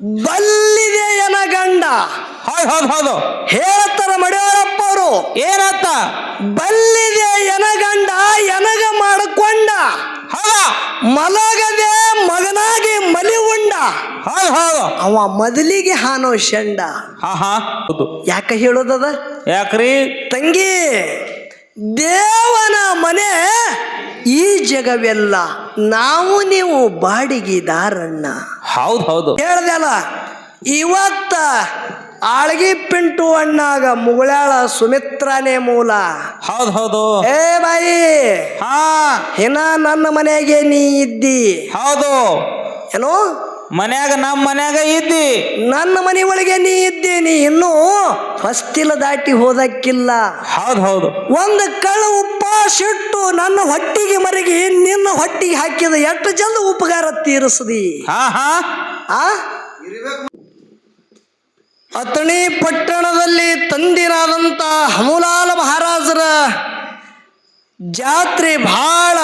ಬಲ್ಲಿದೆ ಎನ ಗಂಡ ಹೌದು ಹೌದು ಹೌದು. ಹೇಳ್ತಾರ ಮಡಿಯವರಪ್ಪ ಅವರು ಏನತ್ತ? ಬಲ್ಲಿದೆ ಎನಗಂಡ ಎನಗ ಮಾಡಿಕೊಂಡ. ಹೌದು. ಮಲಗದೆ ಮಗನಾಗಿ ಮಲಿ ಉಂಡ ಹೌದು ಹೌದು. ಅವ ಮೊದಲಿಗೆ ಹಾನೋ ಶಂಡ. ಹಾ ಹಾ ಹೌದು. ಯಾಕ ಹೇಳೋದದ? ಯಾಕ್ರಿ? ತಂಗಿ ದೇವನ ಮನೆ ಈ ಜಗವೆಲ್ಲ ನಾವು ನೀವು ಬಾಡಿಗೆದಾರಣ್ಣ. ಹೌದು ಹೌದು. ಹೇಳ್ದಲ್ಲ ಇವತ್ತ ಆಳ್ಗಿ ಪಿಂಟು ಅಣ್ಣಾಗ ಮುಗುಳಾಳ ಸುಮಿತ್ರನೇ ಮೂಲ. ಹೌದು ಹೌದು. ಏ ಬಾಯಿ ಹಾ. ಹಿನ್ನ ನನ್ನ ಮನೆಗೆ ನೀ ಇದ್ದಿ. ಹೌದು. ಏನೋ ಮನ್ಯಾಗ ನಮ್ಮ ಮನ್ಯಾಗ ಇದ್ದಿ. ನನ್ನ ಮನೆ ಒಳಗೆ ನೀ ಇದ್ದೀನಿ ಇನ್ನು ಹೊಸ್ತಿಲ ದಾಟಿ ಹೋದಕ್ಕಿಲ್ಲ. ಹೌದು ಹೌದು. ಒಂದು ಕಳ್ಳ ಉಪ್ಪಾಸಿಟ್ಟು ನನ್ನ ಹೊಟ್ಟಿಗೆ ಮರಗಿ ನಿನ್ನ ಹೊಟ್ಟಿಗೆ ಹಾಕಿದ ಎಷ್ಟು ಜಲ್ದ ಉಪಕಾರ ತೀರಿಸದಿ? ಹಾ ಹಾ. ಆ? ಅತಣಿ ಪಟ್ಟಣದಲ್ಲಿ ತಂದಿರಾದಂಥ ಹಮುಲಾಲ ಮಹಾರಾಜರ ಜಾತ್ರೆ ಬಹಳ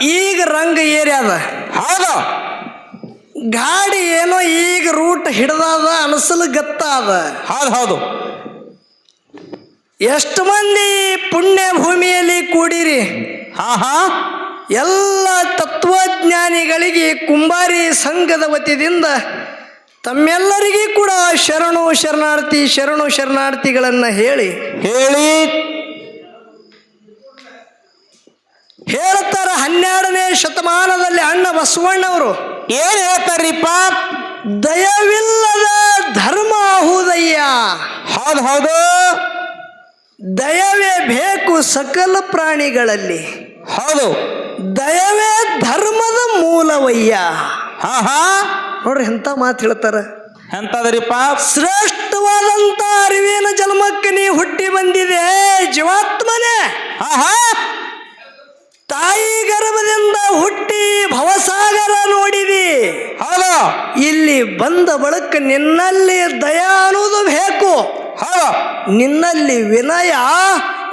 ಈಗ ರಂಗ ಏರಿಯಾದ ಹೌದು. ಗಾಡಿ ಏನೋ ಈಗ ರೂಟ್ ಹಿಡ್ದಾದ ಅನಸಲು ಗತ್ತಾದ. ಹೌದು ಹೌದು. ಎಷ್ಟು ಮಂದಿ ಪುಣ್ಯ ಭೂಮಿಯಲ್ಲಿ ಕೂಡಿರಿ? ಹಾ ಹಾ. ಎಲ್ಲ ತತ್ವಜ್ಞಾನಿಗಳಿಗೆ ಕುಂಬಾರಿ ಸಂಘದ ವತಿಯಿಂದ ತಮ್ಮೆಲ್ಲರಿಗೂ ಕೂಡ ಶರಣು ಶರಣಾರ್ಥಿ ಶರಣು ಶರಣಾರ್ಥಿಗಳನ್ನು ಹೇಳಿ. ಹೇಳಿ. ಹೇಳ್ತಾರ ಹನ್ನೆರಡನೇ ಶತಮಾನದಲ್ಲಿ ಅಣ್ಣ ಬಸವಣ್ಣವರು. ಏನ್ ಹೇಳ್ತಾರ್ರಿಪ್ಪ ದಯವಿಲ್ಲದ ಧರ್ಮ ಆಹುದಯ್ಯ ಹೌದು ಹೌದು. ದಯವೇ ಬೇಕು ಸಕಲ ಪ್ರಾಣಿಗಳಲ್ಲಿ. ಹೌದು. ದಯವೇ ಧರ್ಮದ ಮೂಲವಯ್ಯ. ಹಾ ಹಾ ನೋಡ್ರಿ ಎಂತ ಮಾತು ಹೇಳ್ತಾರ. ಎಂತದ್ರಿಪ್ಪ ಶ್ರೇಷ್ಠವಾದಂತ ಅರಿವಿನ ಜನ್ಮಕ್ಕೆ ನೀ ಹುಟ್ಟಿ ಬಂದಿದೆ ಜೀವಾತ್ಮನೇ ಹಾ ಹಾ ತಾಯಿ ಗರ್ಭದಿಂದ ಹುಟ್ಟಿ ಭವಸಾಗರ ನೋಡಿದಿ ಹೌದು. ಇಲ್ಲಿ ಬಂದ ಬಳಕ ನಿನ್ನಲ್ಲಿ ದಯ ಅನ್ನೋದು ಬೇಕು. ಹಾ ನಿನ್ನಲ್ಲಿ ವಿನಯ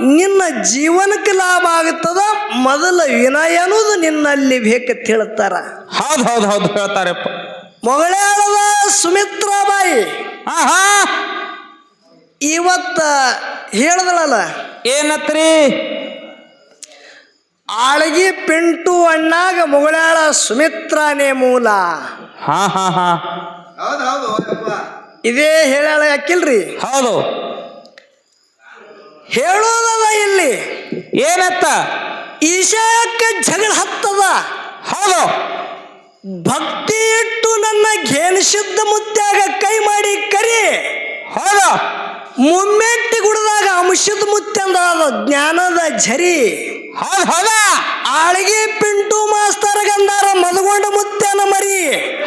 ನಿನ್ನ ಜೀವನಕ್ಕೆ ಲಾಭ ಆಗುತ್ತದ ಮೊದಲ ವಿನಯ ಅನ್ನೋದು ನಿನ್ನಲ್ಲಿ ಬೇಕು ಹೇಳ್ತಾರ. ಹೌದು ಹೌದು ಹೌದು ಹೇಳ್ತಾರಪ್ಪ. ಮೊಗಳೇಳದ ಸುಮಿತ್ರಾಬಾಯಿ ಆಹಾ. ಇವತ್ತ ಹೇಳ್ದಳಲ್ಲ ಏನತ್ರಿ? ಆಳಗಿ ಪಿಂಟು ಅಣ್ಣಾಗ ಮುಗಳಾಳ ಸುಮಿತ್ರಾನೇ ಮೂಲ. ಹಾ ಹಾ ಹಾ. ಇದೇ ಹೇಳ ಯಾಕಿಲ್ರಿ ಹೌದು. ಹೇಳೋದದ ಇಲ್ಲಿ. ಏನತ್ತ? ಈಶಾಕ ಜಗಳ ಹತ್ತದ. ಹೌದು. ಭಕ್ತಿ ಇಟ್ಟು ನನ್ನ ಘೇನಿಸಿದ್ದ ಮುತ್ಯಾಗ ಕೈ ಮಾಡಿ ಕರಿ. ಹೌದು. ಮುಮ್ಮೆಟ್ಟಿ ಗುಡದಾಗ ಅಂಶದ ಮುತ್ಯಂದ ಜ್ಞಾನದ ಝರಿ. ಹೌದು ಹೌದಾ? ಆಳಿಗೆ ಪಿಂಟು ಮಾಸ್ತರ ಗಂಧಾರ ಮದಗೊಂಡ ಮುತ್ತೇನ ಮರಿ.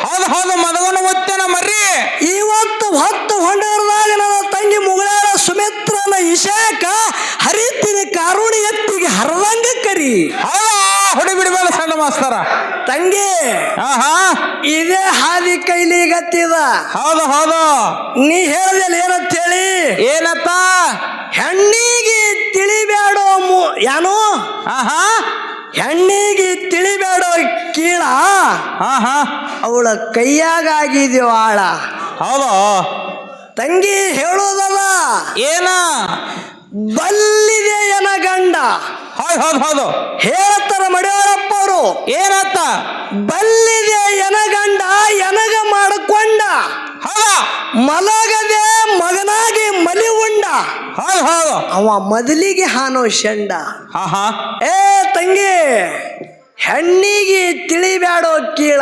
ಹೌದು ಹೌದು ಮದಗೊಂಡ ಮುತ್ತೇನ ಮರಿ. ಇವತ್ತು ಹೊತ್ತು ಹೊಂಡದಾಗ ನನ್ನ ತಂಗಿ ಮುಗಳಾರ ಸುಮಿತ್ರನ ಇಶಾಕ ಹರಿತಿನ ಕಾರುಣಿ ಎತ್ತಿಗೆ ಹರದಂಗ ಕರಿ. ಆ ಹೊಡಿ ಬಿಡಬೇಡ ಸಣ್ಣ ಮಾಸ್ತರ. ತಂಗಿ ಆಹಾ. ಇದೇ ಹಾದಿ ಕೈಲಿ ಗತ್ತಿದ. ಹೌದು ಹೌದು. ನೀ ಹೇಳ್ದಲ್ಲ ಏನಂತ ಹೇಳಿ? ಏನತ್ತ ಹೆಣ್ಣಿಗೆ ತಿಳಿಬೇಡೋ ಮು ಯಾನು? ಹಾ ಹಾ ಹೆಣ್ಣಿಗೆ ತಿಳಿಬೇಡೋ ಕೀಳ ಆಹಾ. ಅವಳ ಕೈಯಾಗ ಆಗಿದ್ಯೋ ಆಳ. ಹೌದು. ತಂಗಿ ಹೇಳೋದಲ್ಲ. ಏನ? ಬಲ್ಲಿದೆ ಎನ ಗಂಡ. ಹೌದು ಹೌದು ಹೌದು. ಹೇಳ್ತಾರ ಮಡಿಯೋರಪ್ಪ ಅವರು ಏನತ್ತ? ಬಲ್ಲಿದೆ ಏನ ಗಂಡ ಎನಗ ಮಾಡಿಕೊಂಡ. ಮಲಗದೆ ಮಗನಾಗಿ ಮಲಿ ಉಂಡ. ಹೌದು ಹೌದು. ಅವ ಮೊದಲಿಗೆ ಹಾನೋ ಶಂಡ. ಹಾ ಹಾ ಏ ತಂಗಿ ಹೆಣ್ಣಿಗೆ ತಿಳಿಬ್ಯಾಡೋ ಕೀಳ.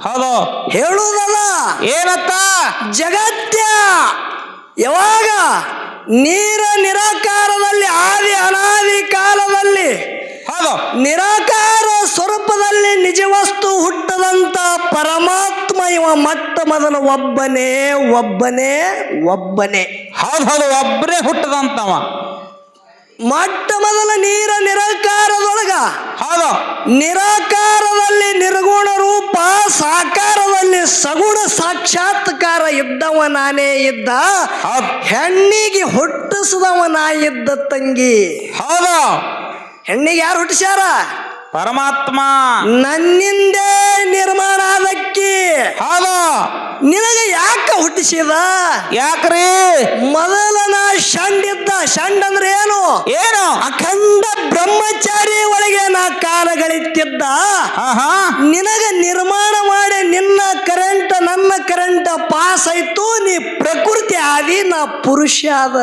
ಹೌದು. ಹೇಳುದಲ್ಲ. ಏನತ್ತ? ಜಗತ್ಯ. ಯಾವಾಗ? ನೀರ ನಿರಾಕಾರದಲ್ಲಿ ಆದಿ ಅನಾದಿ ಕಾಲದಲ್ಲಿ. ಹೌದು. ನಿರಾಕಾರ ಸ್ವರೂಪದಲ್ಲಿ ನಿಜವಸ್ತು ಹುಟ್ಟದಂತ ಪರಮಾತ್ಮ ಇವ ಮಟ್ಟ ಮೊದಲು ಒಬ್ಬನೇ ಒಬ್ಬನೇ ಒಬ್ಬನೇ. ಹೌದು ಹೌದು ಒಬ್ಬರೇ ಹುಟ್ಟದಂತವ. ಮೊಟ್ಟ ಮೊದಲ ನೀರ ನಿರಾಕಾರದೊಳಗ ಹೌದು. ನಿರಾಕಾರದಲ್ಲಿ ನಿರ್ಗುಣ ರೂಪ ಸಾಕಾರದಲ್ಲಿ ಸಗುಣ ಸಾಕ್ಷಾತ್ಕಾರ ಇದ್ದವ ನಾನೇ ಇದ್ದ ಹೆಣ್ಣಿಗೆ ಹುಟ್ಟಿಸಿದವ ನಾ ಇದ್ದ ತಂಗಿ. ಹೌದು. ಹೆಣ್ಣಿಗೆ ಯಾರು ಹುಟ್ಟಿಸ್ಯಾರ? ಪರಮಾತ್ಮ. ನನ್ನಿಂದೇ ನಿರ್ಮಾಣ ಆದಕ್ಕಿ ಹೌದು. ನಿನಗೆ ಯಾಕ ಹುಟ್ಟಿಸಿದ? ಯಾಕ್ರಿ? ಮೊದಲ ನಾ ಶಂಡಿದ್ದ ಷಂಡ್ ಅಂದ್ರೆ ಏನು? ಏನು? ಅಖಂಡ ಬ್ರಹ್ಮಚಾರಿ ಒಳಗೆ ನಾ ಕಾಲಗಳಿತ್ತಿದ್ದ ನಿನಗ ನಿರ್ಮಾಣ ಮಾಡಿ ನಿನ್ನ ಕರೆಂಟ್ ನನ್ನ ಕರೆಂಟ್ ಪಾಸ್ ಆಯ್ತು. ನೀ ಪ್ರಕೃತಿ ಆದಿ ನಾ ಪುರುಷ ಆದ.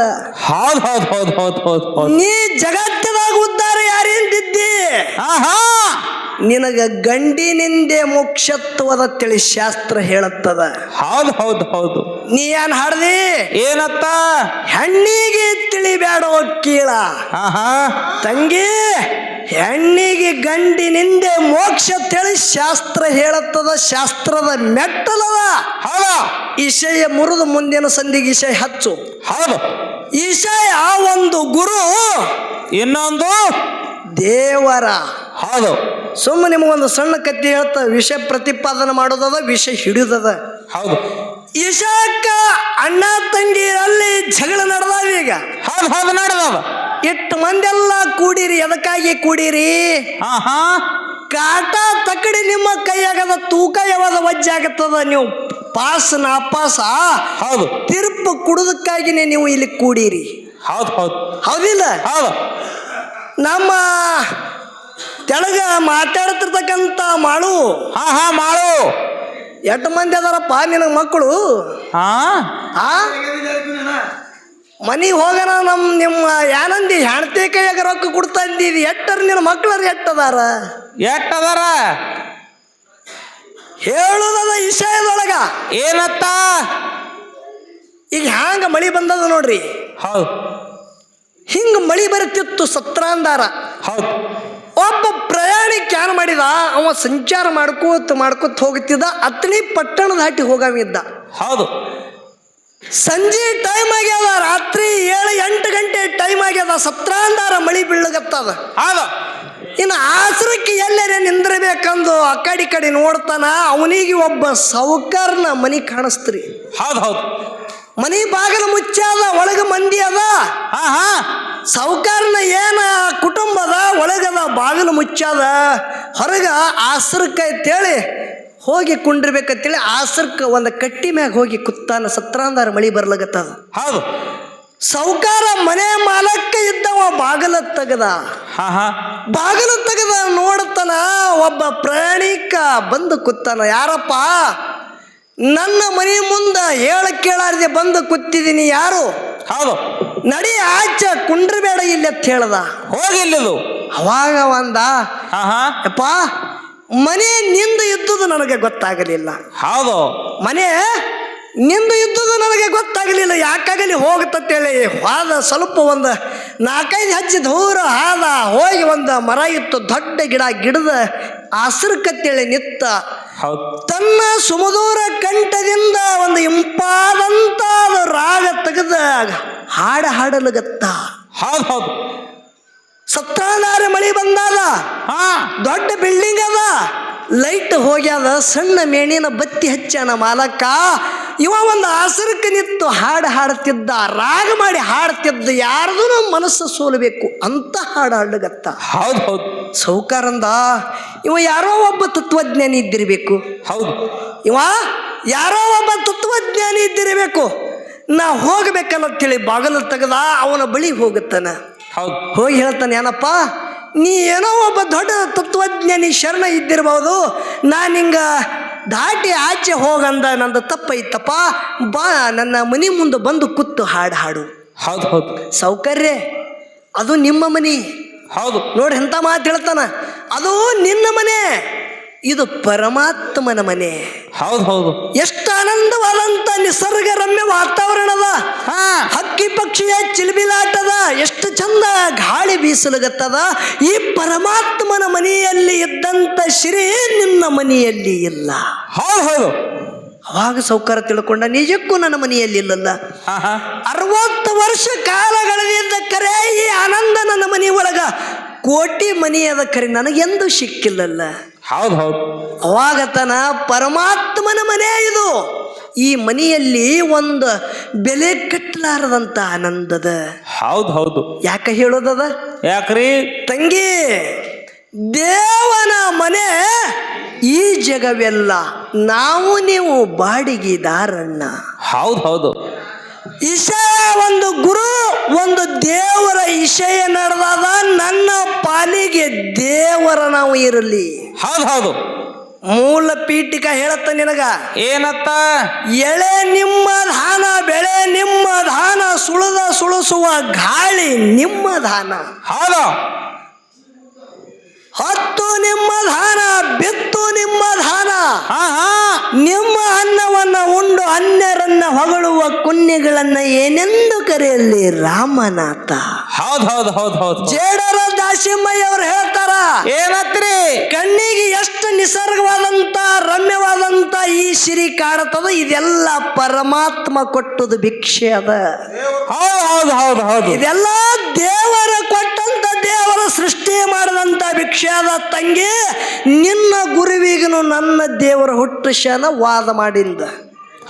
ಹೌದ್ ಹೌದ್ ಹೌದ್ ಹೌದ್ ಹೌದ್ ಹೌದ್. ನೀ ಜಗತ್ತಿನಾಗ ಉದ್ದಾರ ಯಾರಿಂದಿದ್ದಿ ಹಾ ನಿನಗೆ ನಿನಗ ಗಂಡಿನಿಂದೆ ಮೋಕ್ಷತ್ವದ ತಿಳಿ ಶಾಸ್ತ್ರ ಹೇಳುತ್ತದ. ಹೌದು ಹೌದು ಹೌದು. ನೀ ಏನ್ ಹಾಡ್ದಿ? ಏನತ್ತ? ಹೆಣ್ಣಿಗೆ ತಿಳಿಬ್ಯಾಡೋ ಕೀಳ. ಹಾ ಹಾ ತಂಗಿ ಹೆಣ್ಣಿಗೆ ಗಂಡಿನಿಂದೆ ಮೋಕ್ಷ ತಿಳಿ ಶಾಸ್ತ್ರ ಹೇಳುತ್ತದ ಶಾಸ್ತ್ರದ ಮೆಟ್ಟಲದ. ಹೌದು. ಈಶಯ ಮುರಿದು ಮುಂದಿನ ಸಂಧಿಗೆ ಈಶಯ ಹಚ್ಚು. ಹೌದು. ಈಶಯ ಒಂದು ಗುರು ಇನ್ನೊಂದು ದೇವರ. ಹೌದು. ಸುಮ್ಮನೆ ನಿಮಗೊಂದು ಸಣ್ಣ ಕತ್ತಿ ಹೇಳ್ತಾ ವಿಷ ಪ್ರತಿಪಾದನೆ ಮಾಡೋದದ ವಿಷ ಹಿಡಿದದ. ಹೌದು. ಇಶಾಕ ಅಣ್ಣ ತಂಗಿರಲ್ಲಿ ಜಗಳ ನಡೆದಾವ ಈಗ. ಹೌದು ಹೌದು ನಡೆದಾವ. ಎಷ್ಟು ಮಂದೆಲ್ಲ ಕೂಡಿರಿ ಎದಕ್ಕಾಗಿ ಕೂಡಿರಿ? ಹಾ ಹಾ ಕಾಟ ತಕಡಿ ನಿಮ್ಮ ಕೈಯಾಗದ ತೂಕ ಯಾವಾಗ ವಜ್ಜೆ ಆಗತ್ತದ? ನೀವು ಪಾಸ್ ನಾಪಾಸ ಹೌದು. ತಿರುಪು ಕುಡುದಕ್ಕಾಗಿನೇ ನೀವು ಇಲ್ಲಿ ಕೂಡಿರಿ. ಹೌದು ಹೌದು. ಹೌದಿಲ್ಲ? ಹೌದು. ನಮ್ಮ ತೆಳಗ ಮಾತಾಡ್ತಿರ್ತಕ್ಕಂಥ ಮಾಳು. ಹಾ ಹಾ ಮಾಳು. ಎಷ್ಟು ಮಂದಿ ಅದಾರಪ್ಪ ನಿನಗೆ ಮಕ್ಕಳು? ಹಾ? ಆ? ಮನೆಗೆ ಹೋಗನ ನಮ್ಮ ನಿಮ್ಮ ಯಾನಂದಿ ಹೆಣ್ತಿ ಕೈಯಾಗ ರೊಕ್ಕ ಕೊಡ್ತಾ ಇದ್ದೀವಿ ಎಟ್ಟರ ನಿನ್ನ ಮಕ್ಕಳರ ಎಟ್ಟದಾರ ಎಟ್ಟದಾರ ಹೇಳುದದ ವಿಷಯದೊಳಗ. ಏನತ್ತ? ಈಗ ಹ್ಯಾಂಗ ಮಳಿ ಬಂದದ ನೋಡ್ರಿ? ಹೌದು. ಹಿಂಗ ಮಳಿ ಬರುತ್ತಿತ್ತು ಸತ್ರಾಂದಾರ ಹೌದು. ಒಬ್ಬ ಪ್ರಯಾಣಿ ಕ್ಯಾನ್ ಮಾಡಿದ ಅವ ಸಂಚಾರ ಮಾಡ್ಕೋತ ಮಾಡ್ಕೋತ ಹೋಗುತ್ತಿದ್ದ ಅತ್ನಿ ಪಟ್ಟಣ ದಾಟಿ ಹೋಗವಿದ್ದ ಹೌದು. ಸಂಜೆ ಟೈಮ್ ಆಗ್ಯದ ರಾತ್ರಿ ಏಳು ಎಂಟು ಗಂಟೆ ಟೈಮ್ ಆಗ್ಯದ ಸತ್ರಾಂಧಾರ ಮಳಿ ಬೀಳಗತ್ತದ ಹೌದು. ಇನ್ನು ಆಸರಕ್ಕೆ ಎಲ್ಲರೇ ನಿಂದಿರಬೇಕಂದು ಆ ಕಡೆ ಕಡೆ ನೋಡ್ತಾನ ಅವನಿಗೆ ಒಬ್ಬ ಸೌಕರ್ನ ಮನಿ ಕಾಣಿಸ್ತ್ರಿ. ಹೌದು ಹೌದು. ಮನಿ ಬಾಗಿಲು ಮುಚ್ಚಾದ ಒಳಗ ಮಂದಿ ಅದ. ಹಾ ಹಾ ಸಾವುಕಾರನ ಏನ ಕುಟುಂಬದ ಒಳಗದ ಬಾಗಿಲು ಮುಚ್ಚಾದ ಹೊರಗ ಆಸರಕ್ಕೆ ಅಂತೇಳಿ ಹೋಗಿ ಕುಂಡಿರ್ಬೇಕಂತೇಳಿ ಆಸರಕ್ಕೆ ಒಂದು ಕಟ್ಟಿ ಮ್ಯಾಗ ಹೋಗಿ ಕುತ್ತಾನ ಸತ್ರಾಂದಾರ ಮಳಿ ಬರ್ಲಾಗತ್ತದ ಹೌದು. ಸೌಕಾರ ಮನೆ ಮಾಲಕ್ಕ ಇದ್ದವ ಬಾಗಲ ತೆಗದ. ಬಾಗಲ ತೆಗದ ಬಾಗಿಲು ತೆಗೆದ ನೋಡ್ತಾನ ಒಬ್ಬ ಪ್ರಯಾಣಿಕ ಬಂದು ಕುತ್ತಾನ ಯಾರಪ್ಪ? ನನ್ನ ಮನೆ ಮುಂದ ಹೇಳ ಕೇಳಾರದೆ ಬಂದು ಕೂತಿದ್ದೀನಿ ಯಾರು? ಹೌದು. ನಡಿ ಆಚ ಕುಂಡ್ರಬೇಡ ಇಲ್ಲಿ ಅಂತ ಹೇಳ್ದ. ಹೋಗಿಲ್ಲದು ಅವಾಗ ಒಂದ ಆಹಾ. ಯಪ್ಪ ಮನೆ ನಿಂದು ಇದ್ದುದು ನನಗೆ ಗೊತ್ತಾಗಲಿಲ್ಲ. ಹೌದು. ಮನೆ ನಿಂದು ಇದ್ದುದು ನನಗೆ ಗೊತ್ತಾಗಲಿಲ್ಲ ಯಾಕಾಗಲಿ ಹೋಗುತ್ತೇಳಿ ಹಾದ ಸ್ವಲ್ಪ ಒಂದು ನಾಲ್ಕೈದು ಹಚ್ಚಿ ದೂರ ಹಾದ ಹೋಗಿ ಒಂದು ಮರ ಇತ್ತು ದೊಡ್ಡ ಗಿಡ ಗಿಡದ ಹಸಿರುಕತ್ತೇಳಿ ನಿತ್ತ ಹೌದು. ತನ್ನ ಸುಮಧೂರ ಹಾಡಲಗತ್ತ ಹೌದು ಹೌದು. ಸತ್ರಾನಾರ ಮಳಿ ಬಂದಾಗ ಹಾ. ದೊಡ್ಡ ಬಿಲ್ಡಿಂಗ್ ಅದ. ಲೈಟ್ ಹೋಗ್ಯಾದ ಸಣ್ಣ ಮೇಣಿನ ಬತ್ತಿ ಹಚ್ಚಾನ ಮಾಲಕ್ಕ. ಇವ ಒಂದು ಆಸರಕ್ಕೆ ನಿಂತು ಹಾಡು ಹಾಡ್ತಿದ್ದ ರಾಗ ಮಾಡಿ ಹಾಡ್ತಿದ್ದ ಯಾರ್ದು ಮನಸ್ಸು ಸೋಲಬೇಕು ಅಂತ ಹಾಡು ಹಾಡ್ಲಗತ್ತ ಹೌದು ಹೌದು. ಸೌಕಾರಂದ ಇವ ಯಾರೋ ಒಬ್ಬ ತತ್ವಜ್ಞಾನಿ ಇದ್ದಿರಬೇಕು. ಹೌದು. ಇವ ಯಾರೋ ಒಬ್ಬ ತತ್ವಜ್ಞಾನಿ ಇದ್ದಿರಬೇಕು. ನಾ ಹೋಗ್ಬೇಕನ್ನಂತೇಳಿ ಬಾಗಲು ತೆಗೆದ ಅವನ ಬಳಿ ಹೋಗುತ್ತಾನೆ. ಹೌದು. ಹೋಗಿ ಹೇಳ್ತಾನೆ ಏನಪ್ಪ ನೀ ಏನೋ ಒಬ್ಬ ದೊಡ್ಡ ತತ್ವಜ್ಞಾನಿ ಶರಣ ಇದ್ದಿರ್ಬೋದು ನಾನು ಹಿಂಗ ದಾಟಿ ಆಚೆ ಹೋಗಂದ ನಂದು ತಪ್ಪೈತಪ್ಪ ಬಾ ನನ್ನ ಮನೆ ಮುಂದೆ ಬಂದು ಕುತ್ತು ಹಾಡು ಹಾಡು. ಹೌದು ಹೌದು. ಸೌಕರ್ಯ ಅದು ನಿಮ್ಮ ಮನೆ. ಹೌದು. ನೋಡಿ ಎಂಥ ಮಾತು ಹೇಳ್ತಾನ ಅದು ನಿನ್ನ ಮನೆ. ಇದು ಪರಮಾತ್ಮನ ಮನೆ. ಹೌದು ಹೌದು. ಎಷ್ಟು ಆನಂದವಾದಂತ ನಿಸರ್ಗ ರಮ್ಯ ವಾತಾವರಣದ ಹಾ. ಹಕ್ಕಿ ಪಕ್ಷಿಯ ಚಿಲ್ಬಿಲಾಟದ ಎಷ್ಟು ಚಂದ ಗಾಳಿ ಬೀಸಲುಗತ್ತದ. ಈ ಪರಮಾತ್ಮನ ಮನೆಯಲ್ಲಿ ಇದ್ದಂತ ಶ್ರೀ ನಿನ್ನ ಮನೆಯಲ್ಲಿ ಇಲ್ಲ. ಹೌದು ಹೌದು. ಅವಾಗ ಸೌಕರ್ಯ ತಿಳ್ಕೊಂಡ ನಿಜಕ್ಕೂ ನನ್ನ ಮನೆಯಲ್ಲಿ ಇಲ್ಲಲ್ಲ. ಅರವತ್ತು ವರ್ಷ ಕಾಲಗಳಿಂದ ಕರೆ ಈ ಆನಂದ ನನ್ನ ಮನೆ ಒಳಗ. ಕೋಟಿ ಮನೆಯದ ಕರೆ ನನಗೆಂದು ಸಿಕ್ಕಿಲ್ಲಲ್ಲ. ಹೌದು ಹೌದು. ಅವಾಗತನ ಪರಮಾತ್ಮನ ಮನೆ ಇದು. ಈ ಮನೆಯಲ್ಲಿ ಒಂದು ಬೆಲೆ ಕಟ್ಟಲಾರದಂತ ಆನಂದದ ಹೌದು ಹೌದು. ಯಾಕ ಹೇಳೋದದ ಯಾಕ್ರಿ? ತಂಗಿ ದೇವನ ಮನೆ ಈ ಜಗವೆಲ್ಲ ನಾವು ನೀವು ಬಾಡಿಗೆದಾರಣ್ಣ. ಹೌದು ಹೌದು. ಇಶಯ ಒಂದು ಗುರು ಒಂದು ದೇವರ ಇಶಯ ನಡೆದಾದ ನನ್ನ ಪಾಲಿಗೆ ದೇವರ ನಾವು ಇರಲಿ. ಹೌದು ಹೌದು. ಮೂಲ ಪೀಠಿಕ ಹೇಳತ್ತ ನಿನಗ? ಏನತ್ತ? ಎಳೆ ನಿಮ್ಮ ಧಾನ ಬೆಳೆ ನಿಮ್ಮ ಧಾನ ಸುಳದ ಸುಳಿಸುವ ಗಾಳಿ ನಿಮ್ಮ ಧಾನ. ಹೌದು. ಹತ್ತು ನಿಮ್ಮ ಧಾನ ಬಿತ್ತು ನಿಮ್ಮ ಧಾನ. ನಿಮ್ಮ ಅನ್ನವನ್ನ ಉಂಡು ಅನ್ಯರನ್ನ ಹೊಗಳುವ ಕುನ್ನಿಗಳನ್ನ ಏನೆಂದು ಕರೆಯಲಿ ರಾಮನಾಥ. ಹೌದು ಹೌದು ಹೌದು ಹೌದು ದಾಸಿಮಯ್ಯ ಅವ್ರು ಹೇಳ್ತಾರ ಏನತ್ರಿ? ಕಣ್ಣಿಗೆ ಎಷ್ಟು ನಿಸರ್ಗವಾದಂತ ರಮ್ಯವಾದಂತ ಈ ಸಿರಿ ಕಾಣುತ್ತದ ಇದೆಲ್ಲ ಪರಮಾತ್ಮ ಕೊಟ್ಟದು ಭಿಕ್ಷೆ ಅದ. ಹೌದು ಹೌದು ಹೌದು ಹೌದು. ಇದೆಲ್ಲ ದೇವರ ಕೊಟ್ಟಂತ ದೇವರ ಸೃಷ್ಟಿ ಮಾಡಿದಂತ ಭಿಕ್ಷೆ ಅದ. ತಂಗಿ ನಿನ್ನ ಗುರುವಿಗನು ನನ್ನ ದೇವರ ಹುಟ್ಟಿಸ್ಯಾನ ವಾದ ಮಾಡಿಂದ.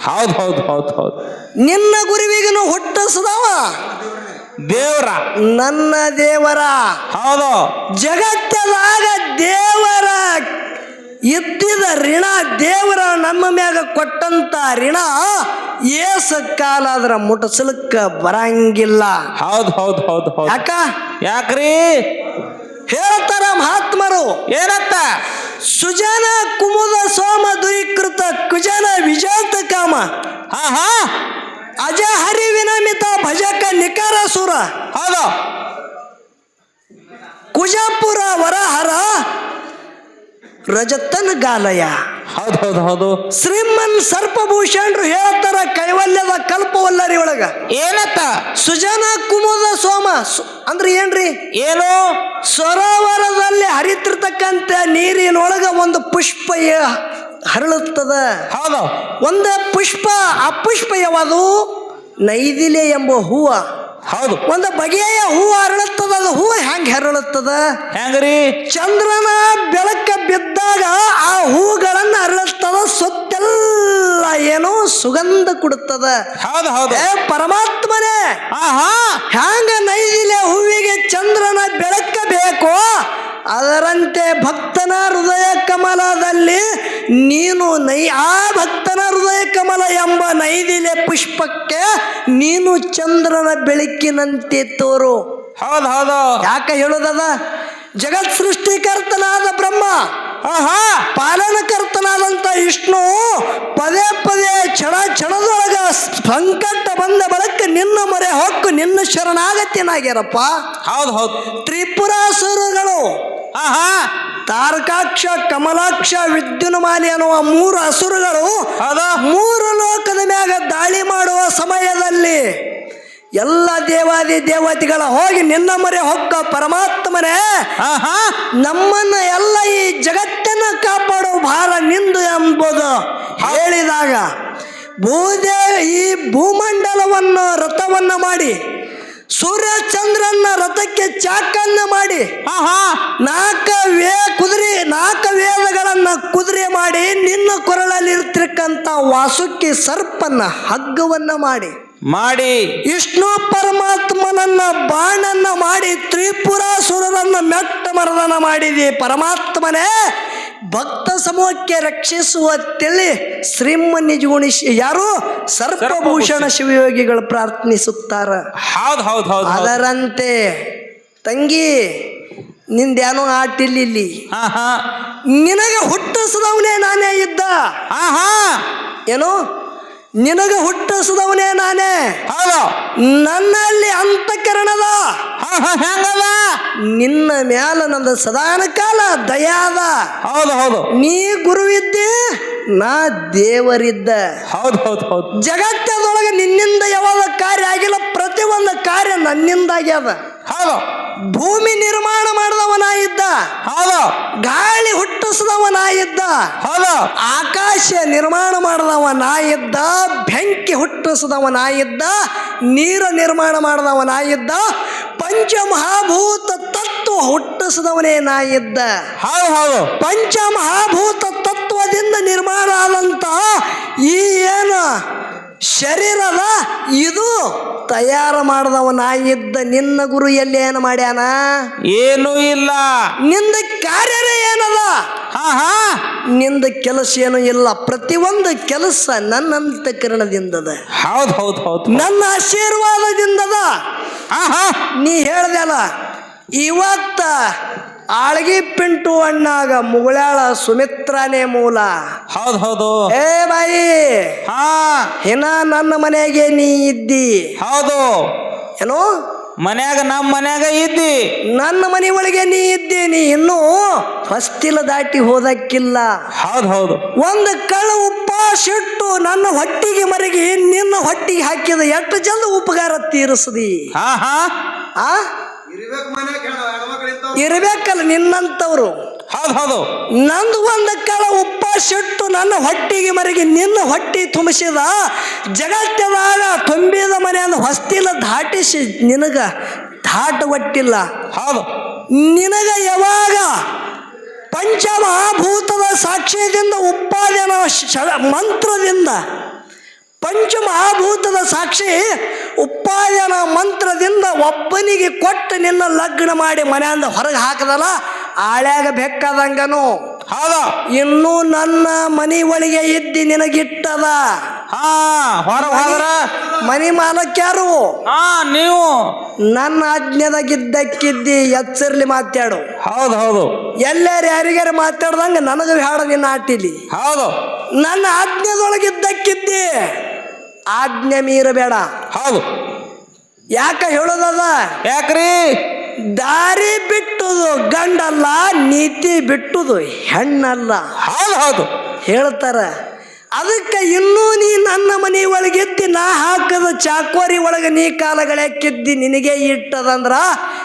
ಹೌದು ಹೌದು ಹೌದು ಹೌದು. ನಿನ್ನ ಗುರುವಿಗನು ಹುಟ್ಟಿಸದವ. ದೇವ್ರ. ನನ್ನ ದೇವರ. ಹೌದು. ಜಗತ್ತದಾಗ ದೇವರ ಇದ್ದಿದ ಋಣ ದೇವರ ನಮ್ಮ ಮ್ಯಾಗ ಕೊಟ್ಟಂತ ಋಣ ಏಸ ಕಾಲ ಅದರ ಮುಟಸಲಕ್ಕ ಬರಂಗಿಲ್ಲ. ಹೌದು ಹೌದು ಹೌದು ಹೌದು. ಯಾಕ? ಯಾಕ್ರಿ? ಹೇಳ್ತಾರ ಮಹಾತ್ಮರು. ಏನತ್ತ? ಸುಜನ ಕುಮುದ ಸೋಮ ದುರೀಕೃತ ಕುಜನ ವಿಜಾತ ಕಾಮ ಹಾ ಹಾ ಅಜ ಹರಿವಿನ ವಿನಮಿತ ಭಜಕ ನಿಖರ ಸುರ. ಹೌದು. ಕುಜಪುರ ವರಹರ ರಜತನ್ ಗಾಲಯ. ಹೌದು ಹೌದು ಹೌದು. ಶ್ರೀಮನ್ ಸರ್ಪಭೂಷಣರು ಹೇಳ್ತಾರ ಕೈವಲ್ಯದ ಕಲ್ಪವಲ್ಲರಿ ಒಳಗ. ಏನತ್ತ? ಸುಜನ ಕುಮುದ ಸೋಮ. ಅಂದ್ರೆ ಏನ್ರಿ? ಏನು? ಸರೋವರದಲ್ಲಿ ಹರಿತಿರ್ತಕ್ಕಂಥ ನೀರಿನೊಳಗ ಒಂದು ಪುಷ್ಪ ಹರಳುತ್ತದ. ಹೌದು. ಒಂದು ಪುಷ್ಪ ಆ ಪುಷ್ಪ ಯಾವುದು ನೈದಿಲೆ ಎಂಬ ಹೂವ. ಹೌದು. ಒಂದು ಬಗೆಯ ಹೂವು ಅರಳುತ್ತದ ಅದು ಹೂವು ಹೆಂಗೆ ಹರಳುತ್ತದ? ಹೆಂಗ್ರಿ ಚಂದ್ರನ ಬೆಳಕ ಬಿದ್ದಾಗ ಆ ಹೂಗಳನ್ನು ಅರಳುತ್ತದ ಸುತ್ತೆಲ್ಲ ಏನೋ ಸುಗಂಧ ಕೊಡುತ್ತದ. ಹೌದು ಹೌದು. ಏ ಪರಮಾತ್ಮನೇ ಆಹಾ. ಹ್ಯಾಂಗ ನೈದಿಲೆ ಹೂವಿಗೆ ನೀನು ನೈ ಆ ಭಕ್ತನ ಹೃದಯ ಕಮಲ ಎಂಬ ನೈದಿಲೆ ಪುಷ್ಪಕ್ಕೆ ನೀನು ಚಂದ್ರನ ಬೆಳಕಿನಂತೆ ತೋರು. ಹೌದು ಹೌದು. ಯಾಕೆ ಹೇಳೋದದ? ಜಗತ್ ಸೃಷ್ಟಿಕರ್ತನಾದ ಬ್ರಹ್ಮ ಆಹಾ. ಪಾಲನ ಪಾಲನಕರ್ತನಾದಂಥ ವಿಷ್ಣು ಪದೇ ಪದೇ ಕ್ಷಣ ಕ್ಷಣದೊಳಗ ಸಂಕಟ ಬಂದ ಬಳಕ ನಿನ್ನ ಮೊರೆ ಹೊಕ್ಕು ನಿನ್ನ ಶರಣಾಗತಿನಾಗ್ಯಾರಪ್ಪ ಹೌದು ಹೌದು. ತ್ರಿಪುರಾಸುರಗಳು ಹಾ ಹಾ ತಾರಕಾಕ್ಷ ಕಮಲಾಕ್ಷ ವಿದ್ಯುನ್ಮಾಲಿ ಅನ್ನುವ ಮೂರು ಹಸುರುಗಳು ಅದ ಮೂರು ಲೋಕದ ಮ್ಯಾಗ ದಾಳಿ ಮಾಡುವ ಸಮಯದಲ್ಲಿ ಎಲ್ಲ ದೇವಾದಿ ದೇವತೆಗಳ ಹೋಗಿ ನಿನ್ನ ಮರೆ ಹೊಕ್ಕ ಪರಮಾತ್ಮನೇ. ಆಹಾ. ನಮ್ಮನ್ನ ಎಲ್ಲ ಈ ಜಗತ್ತನ್ನ ಕಾಪಾಡೋ ಭಾರ ನಿಂದು ಎಂಬುದು ಹೇಳಿದಾಗ ಭೂದೇ ಈ ಭೂಮಂಡಲವನ್ನು ರಥವನ್ನ ಮಾಡಿ ಸೂರ್ಯಚಂದ್ರನ ರಥಕ್ಕೆ ಚಾಕನ್ನ ಮಾಡಿ ನಾಲ್ಕ ವೇ ಕುದುರೆ ನಾಲ್ಕು ವೇದಗಳನ್ನ ಕುದುರೆ ಮಾಡಿ ನಿನ್ನ ಕೊರಳಲ್ಲಿ ಇರ್ತಿರ್ಕಂತ ವಾಸುಕಿ ಸರ್ಪನ್ನ ಹಗ್ಗವನ್ನ ಮಾಡಿ. ಮಾಡಿ. ವಿಷ್ಣು ಪರಮಾತ್ಮನನ್ನ ಬಾಣನ್ನ ಮಾಡಿ ತ್ರಿಪುರಾಸುರರನ್ನ ಮೆಟ್ಟ ಮರದನ ಮಾಡಿದಿ ಪರಮಾತ್ಮನೇ. ಭಕ್ತ ಸಮೂಹಕ್ಕೆ ರಕ್ಷಿಸುವ ತಿಳಿ ಶ್ರೀಮ ನಿಜಗುಣಿ ಯಾರು? ಸರ್ಪಭೂಷಣ ಶಿವಯೋಗಿಗಳು ಪ್ರಾರ್ಥನಿಸುತ್ತಾರ. ಹೌದು ಹೌದು ಹೌದು ಹೌದು. ಅದರಂತೆ ತಂಗಿ ನಿಂದೇನೋ ಆಟಿಲ್ಲಿ. ಹಾ ನಿನಗೆ ಹುಟ್ಟಿಸಿದವನೇ ನಾನೇ ಇದ್ದ. ಏನು? ನಿನಗೆ ಹುಟ್ಟಿಸಿದವನೇ ನಾನೇ. ಹೌದು. ನನ್ನಲ್ಲಿ ಅಂತಃಕರಣದ. ಹಾ ಹಾ ಹೆಂಗದ? ನಿನ್ನ ಮ್ಯಾಲ ನಂದು ಸದಾನ ಕಾಲ ದಯಾದ. ಹೌದು ಹೌದು. ನೀ ಗುರುವಿದ್ದೆ ನಾ ದೇವರಿದ್ದ. ಹೌದು ಹೌದು ಹೌದು. ಜಗತ್ತದೊಳಗೆ ನಿನ್ನಿಂದ ಯಾವಾಗ ಕಾರ್ಯ ಆಗಿಲ್ಲ ಪ್ರತಿ ಒಂದು ಕಾರ್ಯ ನನ್ನಿಂದ ಆಗ್ಯದ ಹೌದು. ಭೂಮಿ ನಿರ್ಮಾಣ ಮಾಡಿದವನಾಗಿದ್ದ. ನಾ ಇದ್ದ ಹೌದು. ಗಾಳಿ ಹುಟ್ಟಿಸಿದವನಾಗಿದ್ದ. ನಾ ಇದ್ದ ಹೌದು. ಆಕಾಶ ನಿರ್ಮಾಣ ಮಾಡಿದವನಾಗಿದ್ದ. ಇದ್ದ ಬೆಂಕಿ ಹುಟ್ಟಿಸಿದವನಾಗಿದ್ದ. ಇದ್ದ ನೀರು ನಿರ್ಮಾಣ ಮಾಡಿದವನಾಗಿದ್ದ. ನಾ ಇದ್ದ ಪಂಚಮಹಾಭೂತ ತತ್ವ ಹುಟ್ಟಿಸಿದವನೇ ನಾ ಇದ್ದ ಹೌದು ಹೌದು. ಪಂಚಮಹಾಭೂತ ತತ್ವದಿಂದ ನಿರ್ಮಾಣ ಆದಂತಹ ಈ ಏನು ಶರೀರದ ಇದು ತಯಾರು ಮಾಡಿದವ ನಾ ಇದ್ದ ನಿನ್ನ ಗುರು ಎಲ್ಲಿ ಏನು ಮಾಡ್ಯಾನ? ಏನೂ ಇಲ್ಲ. ನಿಂದ ಕಾರ್ಯರೇ ಏನದ? ಹಾ ಹಾ. ನಿಂದ ಕೆಲಸ ಏನು ಇಲ್ಲ. ಪ್ರತಿಯೊಂದು ಕೆಲಸ ನನ್ನ ಅಂತಕರಣದಿಂದದ. ಹೌದು ಹೌದು ಹೌದು. ನನ್ನ ಆಶೀರ್ವಾದದಿಂದದ. ಹಾ ಹಾ. ನೀ ಹೇಳ್ದಲ್ಲ ಇವತ್ತ ಆಳ್ಗಿ ಪಿಂಟು ಅಣ್ಣಾಗ ಮುಗುಳ್ಯಾಳ ಸುಮಿತ್ರಾನೇ ಮೂಲ. ಹೌದು ಹೌದು. ಏ ಬಾಯಿ. ಹಾ. ಇನ್ನ ನನ್ನ ಮನೆಗೆ ನೀ ಇದ್ದಿ. ಹೌದು. ಏನೋ? ಮನ್ಯಾಗ ನಮ್ಮ ಮನ್ಯಾಗ ಇದ್ದಿ. ನನ್ನ ಮನೆ ಒಳಗೆ ನೀ ಇದ್ದಿ ನೀ ಇನ್ನೂ ಹೊಸ್ತಿಲ ದಾಟಿ ಹೋದಕ್ಕಿಲ್ಲ. ಹೌದು ಹೌದು. ಒಂದು ಕಳ್ಳ ಉಪ್ಪಾಸಿಟ್ಟು ನನ್ನ ಹೊಟ್ಟಿಗೆ ಮರಗಿ ನಿನ್ನ ಹೊಟ್ಟಿಗೆ ಹಾಕಿದ ಎಷ್ಟು ಜಲ್ದ ಉಪಕಾರ ತೀರಿಸದಿ? ಹಾ ಹಾ. ಆ? ಇರ್ಬೇಕಲ್ಲ ನಿನ್ನಂತವ್ರು. ಹೌದು ಹೌದು. ನಂದು ಒಂದು ಕಳ ಉಪ್ಪಾಸಿಟ್ಟು ನನ್ನ ಹೊಟ್ಟಿಗೆ ಮರಿಗೆ ನಿನ್ನ ಹೊಟ್ಟಿ ತುಂಬಿಸಿದ ಜಗತ್ತದಾಗ ತುಂಬಿದ ಮನೆಯನ್ನು ಹೊಸ್ತಿಲ್ಲ ದಾಟಿಸಿ ನಿನಗ ದಾಟ ಒಟ್ಟಿಲ್ಲ ಹೌದು. ನಿನಗ ಯಾವಾಗ ಪಂಚಮಹಾಭೂತದ ಸಾಕ್ಷ್ಯದಿಂದ ಉಪಾದನ ಮಂತ್ರದಿಂದ ಪಂಚಮಹಾಭೂತದ ಸಾಕ್ಷಿ ಉಪಾಯನ ಮಂತ್ರದಿಂದ ಒಬ್ಬನಿಗೆ ಕೊಟ್ಟು ನಿನ್ನ ಲಗ್ನ ಮಾಡಿ ಮನೆಯಿಂದ ಹೊರಗೆ ಹಾಕದಲ್ಲ ಆಳ್ಯಾಗ ಬೆಕ್ಕದಂಗನು ಹೌದ. ಇನ್ನೂ ನನ್ನ ಮನಿ ಒಳಗೆ ಇದ್ದಿ ನಿನಗಿಟ್ಟದ. ಹಾ ಹೊರ ಹೋದ್ರ? ಮನಿ ಮಾಲಕ್ಯಾರು? ಹಾ ನೀವು. ನನ್ನ ಆಜ್ಞೆದಾಗಿದ್ದಕ್ಕಿದ್ದಿ ಎಚ್ಚರ್ಲಿ ಮಾತಾಡು. ಹೌದು ಹೌದು. ಎಲ್ಲಾರು ಯಾರಿಗಾರ ಮಾತಾಡ್ದಂಗ ನನಗೆ ಹಾಡ ನಿನ್ನ ಆಟಿಲಿ. ಹೌದು. ನನ್ನ ಆಜ್ಞೆದೊಳಗಿದ್ದಕ್ಕಿದ್ದಿ. ಆಜ್ಞೆ ಮೀರಬೇಡ. ಹೌದು. ಯಾಕ ಹೇಳೋದದ? ಯಾಕ್ರಿ? ದಾರಿ ಬಿಟ್ಟುದು ಗಂಡಲ್ಲ ನೀತಿ ಬಿಟ್ಟುದು ಹೆಣ್ಣಲ್ಲ. ಹೌದು ಹೌದು. ಹೇಳ್ತಾರ. ಅದಕ್ಕೆ ಇನ್ನೂ ನೀ ನನ್ನ ಮನೆ ಒಳಗಿದ್ದಿ ನಾ ಹಾಕದ ಚಾಕೋರಿ ಒಳಗೆ ನೀ ಕಾಲಗಳೆಕ್ಕಿದ್ದಿ ನಿನಗೆ ಇಟ್ಟದಂದ್ರ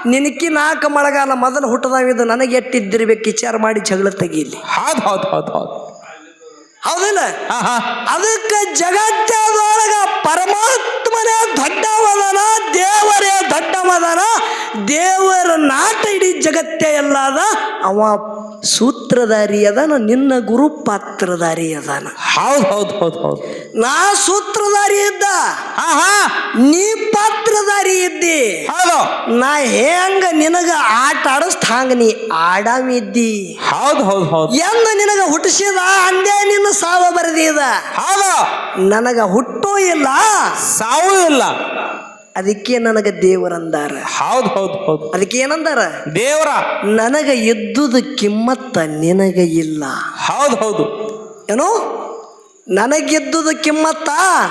ನಿನಕಿ ನಾಲ್ಕು ಮಳಗಾಲ ಮೊದಲು ಹುಟ್ಟದಾವಿದ್ದು ನನಗೆ ಎಟ್ಟಿದ್ದಿರ್ಬೇಕು ವಿಚಾರ ಮಾಡಿ ಜಗಳ ತೆಗೀಲಿ. ಹೌದು ಹೌದು ಹೌದು ಹೌದು. ಹೌದಿಲ್ಲ? ಅದಕ್ಕೆ ಜಗತ್ತದೊಳಗ ಪರಮಾತ್ಮನೇ ದೊಡ್ಡವದನ ದೇವರೇ ದೊಡ್ಡವದನ ದೇವರ ನಾಟ ಇಡೀ ಜಗತ್ತೇ ಎಲ್ಲದ ಅವ ಸೂತ್ರಧಾರಿ ಅದನ ನಿನ್ನ ಗುರು ಪಾತ್ರಧಾರಿ ಅದಾನ ಹೌದು ಹೌದು ಹೌದು ಹೌದು. ನಾ ಸೂತ್ರಧಾರಿ ಇದ್ದ. ನೀ ಪಾತ್ರಧಾರಿ ಇದ್ದಿ. ಹೌದು. ನಾ ಹೆಂಗ ನಿನಗ ಆಟ ಆಡಸ್ತ ಹಂಗ ನೀ ಆಡಾಮಿದ್ದಿ. ಹೌದು ಹೌದು ಹೌದು. ಎಂದ ನಿನಗ ಹುಟ್ಟಿಸಿದ ಅಂದೇ ನಿನ್ನ ಸಾವ ಬರೆದಿದ. ಹೌದು. ನನಗ ಹುಟ್ಟೂ ಇಲ್ಲ. ಸಾವು ಇಲ್ಲ. ಅದಕ್ಕೆ ನನಗ ದೇವರಂದಾರ. ಹೌದು ಹೌದು ಹೌದು. ಅದಕ್ಕೆ ಏನಂದಾರ? ದೇವರ. ನನಗ ಇದ್ದುದ ಕಿಮ್ಮತ್ತ ನಿನಗ ಇಲ್ಲ. ಹೌದು ಹೌದು. ಏನೋ? ನನಗಿದ್ದುದ ಕಿಮ್ಮತ್ತ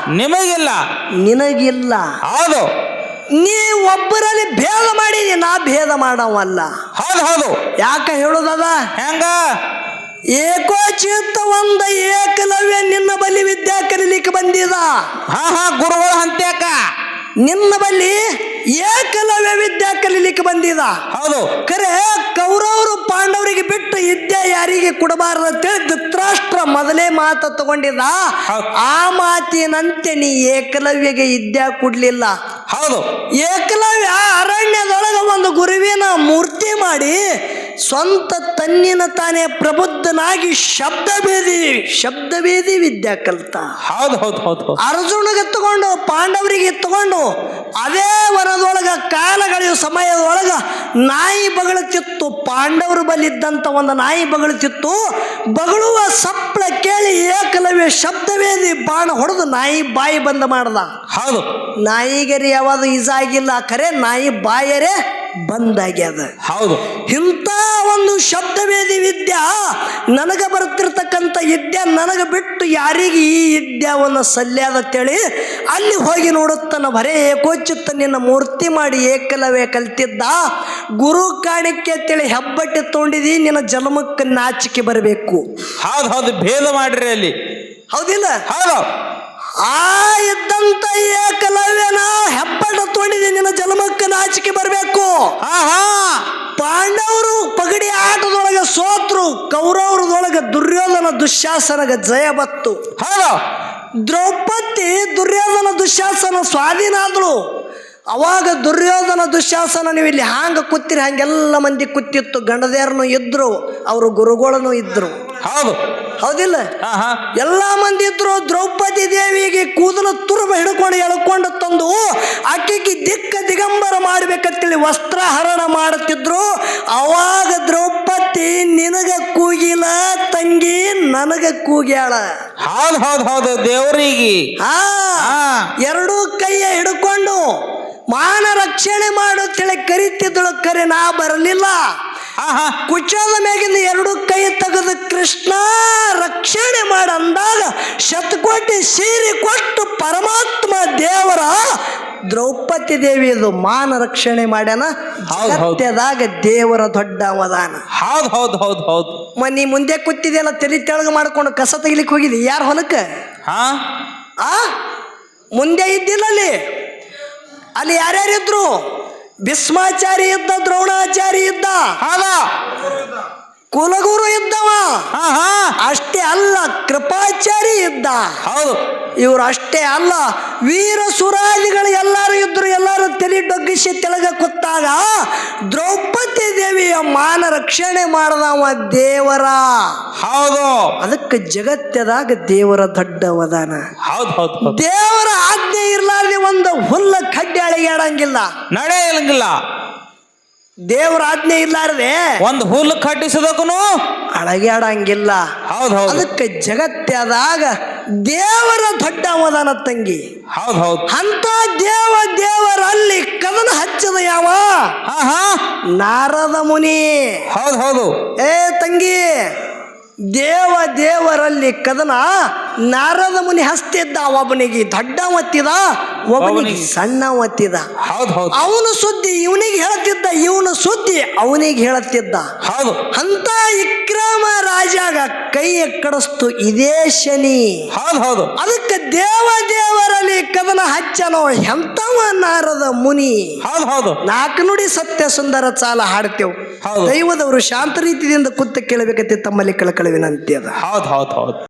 ನಿಮಗಿಲ್ಲ. ನಿನಗಿಲ್ಲ. ಹೌದು. ನೀ ಒಬ್ಬರಲ್ಲಿ ಭೇದ ಮಾಡಿ ನಾ ಭೇದ ಮಾಡವಲ್ಲ. ಹೌದು ಹೌದು. ಯಾಕ ಹೇಳುದದ? ಹೆಂಗ? ಏಕೋಚಿತ್ತ ಒಂದ ಏಕಲವ್ಯ ನಿನ್ನ ಬಲಿ ವಿದ್ಯಾ ಕಲಿಲಿಕ್ಕೆ ಬಂದಿದ. ಹಾ ಹಾ ಗುರುಗಳು ಹಂತ್ಯಾಕ. ನಿನ್ನ ಬಳಿ ಏಕಲವ್ಯ ವಿದ್ಯೆ ಕಲೀಲಿಕ್ಕೆ ಬಂದಿದ. ಹೌದು. ಕರೆ ಕೌರವರು ಪಾಂಡವರಿಗೆ ಬಿಟ್ಟು ವಿದ್ಯೆ ಯಾರಿಗೆ ಕೊಡಬಾರದು ಅಂತೇಳಿ ಧೃತರಾಷ್ಟ್ರ ಮೊದಲೇ ಮಾತು ತಗೊಂಡಿದ್ದ. ಆ ಮಾತಿನಂತೆ ನೀ ಏಕಲವ್ಯಗೆ ವಿದ್ಯೆ ಕೊಡ್ಲಿಲ್ಲ. ಹೌದು. ಏಕಲವ್ಯ ಅರಣ್ಯದೊಳಗ ಒಂದು ಗುರುವಿನ ಮೂರ್ತಿ ಮಾಡಿ ಸ್ವಂತ ತನ್ನಿನ ತಾನೇ ಪ್ರಬುದ್ಧನಾಗಿ ಶಬ್ದಭೇದಿ ಶಬ್ದಭೇದಿ ವಿದ್ಯಾ ಕಲ್ತ. ಹೌದು ಹೌದು ಹೌದು ಅರ್ಜುನಗೆ ತಗೊಂಡು ಪಾಂಡವರಿಗೆ ತಗೊಂಡು ಅದೇ ವನದೊಳಗೆ ಕಾಲಗಳಿಯೋ ಸಮಯದೊಳಗೆ ನಾಯಿ ಬಗಳುತ್ತಿತ್ತು ಪಾಂಡವರು ಬಲ್ಲಿದ್ದಂಥ ಒಂದು ನಾಯಿ ಬಗಳುತ್ತಿತ್ತು ಬಗಳುವ ಸಪ್ಪಳ ಕೇಳಿ ಏಕಲವ್ಯ ಶಬ್ದವೇದಿ ಬಾಣ ಹೊಡೆದು ನಾಯಿ ಬಾಯಿ ಬಂದ ಮಾಡ್ದ. ಹೌದು. ನಾಯಿಗರಿ ಯಾವಾಗ ಇಜಾಗಿಲ್ಲ ಕರೆ ನಾಯಿ ಬಾಯರೇ ಬಂದಾಗ್ಯದ. ಹೌದು. ಇಂಥ ಒಂದು ಶಬ್ದವೇದಿ ವಿದ್ಯಾ ನನಗೆ ಬರ್ತಿರ್ತಕ್ಕಂಥ ವಿದ್ಯೆ ನನಗೆ ಬಿಟ್ಟು ಯಾರಿಗೆ ಈ ವಿದ್ಯಾವನ್ನು ಸಲ್ಯಾದತ್ತೇಳಿ ಅಲ್ಲಿ ಹೋಗಿ ನೋಡುತ್ತನ ಬರೇ ಏಕೋಚಿತ್ತ ನಿನ್ನ ಮೂರ್ತಿ ಮಾಡಿ ಏಕಲವೇ ಕಲ್ತಿದ್ದ. ಗುರು ಕಾಣಿಕೆ ಅಂತೇಳಿ ಹೆಬ್ಬಟ್ಟಿ ತೊಂಡಿದಿ ನಿನ್ನ ಜನ್ಮಕ್ಕೆ ನಾಚಿಕೆ ಬರಬೇಕು. ಹೌದು ಹೌದು ಭೇದ ಮಾಡ್ರಿ ಅಲ್ಲಿ. ಹೌದಿಲ್ಲ? ಹೌದು. ಆ ಇದ್ದಂತ ಏಕಲವ್ಯನ ಹೆಬ್ಬಟ್ಟ ತೊಗೊಂಡಿದಿ ನಿನ್ನ ಜನ್ಮಕ್ಕೆ ನಾಚಿಕೆ ಬರಬೇಕು. ಹಾ ಹಾ ಪಾಂಡವರು ಪಗಡಿ ಆಟದೊಳಗೆ ಸೋತ್ರು ಕೌರವರದೊಳಗೆ ದುರ್ಯೋಧನ ದುಶ್ಯಾಸನಗ ಜಯ ಬತ್ತು. ಹೌದು. ದ್ರೌಪದಿ ದುರ್ಯೋಧನ ದುಶ್ಯಾಸನ ಸ್ವಾಧೀನ ಆದಳು ಅವಾಗ ದುರ್ಯೋಧನ ದುಶ್ಯಾಸನ ನೀವು ಇಲ್ಲಿ ಹಾಂಗ ಕೂತಿರಿ? ಹಂಗೆಲ್ಲ ಮಂದಿ ಕೂತಿತ್ತು. ಗಂಡದೇರನು ಇದ್ರು ಅವರು ಗುರುಗಳನು ಇದ್ರು. ಹೌದು. ಹೌದಿಲ್ಲ? ಎಲ್ಲಾ ಮಂದಿ ಇದ್ರು ದ್ರೌಪದಿ ದೇವಿಗೆ ಕೂದಲು ತಂದು ಆಕೆಗೆ ದಿಕ್ಕ ದಿಗಂಬರ ಮಾಡ್ಬೇಕಂತೇಳಿ ವಸ್ತ್ರಹರಣ ಮಾಡುತ್ತಿದ್ರು. ಅವಾಗ ದ್ರೌಪದಿ ನಿನಗ ಕೂಗಿಲ ತಂಗಿ ನನಗ ಕೂಗ್ಯಾಳ. ಹೌದ್ ಹೌದ್ ಹೌದು. ದೇವರಿಗೆ. ಹಾ. ಎರಡೂ ಕೈಯ ಹಿಡ್ಕೊಂಡು ಮಾನ ರಕ್ಷಣೆ ಮಾಡುತ್ತೇಳಿ ಕರಿತಿದ್ದಳು. ಕರೆ ನಾ ಬರಲಿಲ್ಲ. ಹಾ ಹಾ ಕುಚಲ ಮ್ಯಾಗಿಂದ ಎರಡು ಕೈ ತೆಗೆದು ಕೃಷ್ಣ ರಕ್ಷಣೆ ಮಾಡಂದಾಗ ಶತಕೋಟಿ ಸೀರೆ ಕೊಟ್ಟು ಪರಮಾತ್ಮ ದೇವರ ದ್ರೌಪದಿ ದೇವಿಯದು ಮಾನ ರಕ್ಷಣೆ ಮಾಡ್ಯಾನ. ಸತ್ಯದಾಗ. ದೇವರ ದೊಡ್ಡ ಅವದಾನ. ಹೌದು ಹೌದು ಹೌದು ಹೌದು. ಮನಿ ಮುಂದೆ ಕೂತಿದೆಯಲ್ಲ ತಲೆ ತೆಳಗ ಮಾಡ್ಕೊಂಡು ಕಸ ತೆಗಿಲಿಕ್ಕೆ ಹೋಗಿದಿ ಯಾರು ಹೊಲಕ್ಕೆ? ಹಾ? ಆ? ಮುಂದೆ ಇದ್ದಿಲ್ಲ ಅಲ್ಲಿ? ಅಲ್ಲಿ ಯಾರ್ಯಾರಿದ್ರು? ಭೀಷ್ಮಾಚಾರಿ ಇದ್ದ ದ್ರೋಣಾಚಾರಿ ಇದ್ದ ಹೌದ ಕುಲಗುರು ಇದ್ದವ. ಅಷ್ಟೇ ಅಲ್ಲ ಕೃಪಾಚಾರಿ ಇದ್ದ. ಹೌದು. ಇವರು ಅಷ್ಟೇ ಅಲ್ಲ ವೀರ ಸುರಾಜಿಗಳು ಎಲ್ಲರೂ ಇದ್ರು ಎಲ್ಲರೂ ತಲೆ ಡೊಗ್ಗಿಸಿ ತೆಳಗ ಕೂತಾಗ ದ್ರೌಪದಿ ದೇವಿಯ ಮಾನ ರಕ್ಷಣೆ ಮಾಡದವ ದೇವರ. ಹೌದು. ಅದಕ್ಕೆ ಜಗತ್ತದಾಗ ದೇವರ ದೊಡ್ಡ ವದಾನ ಹೌದ್ ಹೌದ್. ದೇವರ ಆಜ್ಞೆ ಇರ್ಲಾರ್ದೆ ಒಂದು ಹುಲ್ಲ ಕಡ್ಡಿ ಅಳಿಗಾಡಂಗಿಲ್ಲ ನಡೆ ಇಲ್ಲಂಗಿಲ್ಲ ದೇವರ ಆಜ್ಞೆ ಇಲ್ಲಾರದೆ ಒಂದ್ ಹುಲ್ಲು ಕಟ್ಟಿಸೋದಕ್ಕೂ ಅಳಗ್ಯಾಡಂಗಿಲ್ಲ. ಹೌದು ಹೌದು. ಅದಕ್ಕೆ ಜಗತ್ತಾದಾಗ ದೇವರ ದೊಡ್ಡ ಅವದಾನ ತಂಗಿ. ಹೌದು ಹೌದು. ಅಂತ ದೇವ ದೇವರಲ್ಲಿ ಕದನ ಹಚ್ಚದ ಯಾವ? ನಾರದ ಮುನಿ. ಹೌದು ಹೌದು. ಏ ತಂಗಿ ದೇವ ದೇವರಲ್ಲಿ ಕದನ ನಾರದ ಮುನಿ ಹಸ್ತಿದ್ದ ಒಬ್ಬನಿಗೆ ದೊಡ್ಡ ಒತ್ತಿದ ಒಬ್ಬನಿಗೆ. ಸಣ್ಣ ಒತ್ತಿದ ಹೌದ್ ಹೌದ್. ಅವನು ಸುದ್ದಿ ಇವನಿಗೆ ಹೇಳ್ತಿದ್ದ ಇವನು ಸುದ್ದಿ ಅವನಿಗೆ ಹೇಳುತ್ತಿದ್ದ. ಹೌದು. ಅಂತ ಇಕ್ರಮ ರಾಜಾಗ ಕೈ ಕಡಿಸ್ತು ಇದೇ ಶನಿ. ಹೌದು ಹೌದು. ಅದಕ್ಕೆ ದೇವ ದೇವರಲ್ಲಿ ಕದನ ಹಚ್ಚನೋ ಎಂತವ ನಾರದ ಮುನಿ. ಹೌದು ಹೌದು. ನಾಲ್ಕು ನುಡಿ ಸತ್ಯ ಸುಂದರ ಚಾಲ ಹಾಡ್ತೇವೆ. ಹೌದು. ದೈವದವರು ಶಾಂತ ರೀತಿಯಿಂದ ಕುತ್ತ ಕೇಳಬೇಕಂತೆ ತಮ್ಮಲ್ಲಿ ಕಳಕಳಿ ವಿನಂತಿ ಅದ. ಹೌದು ಹೌದ್ ಹೌದ್.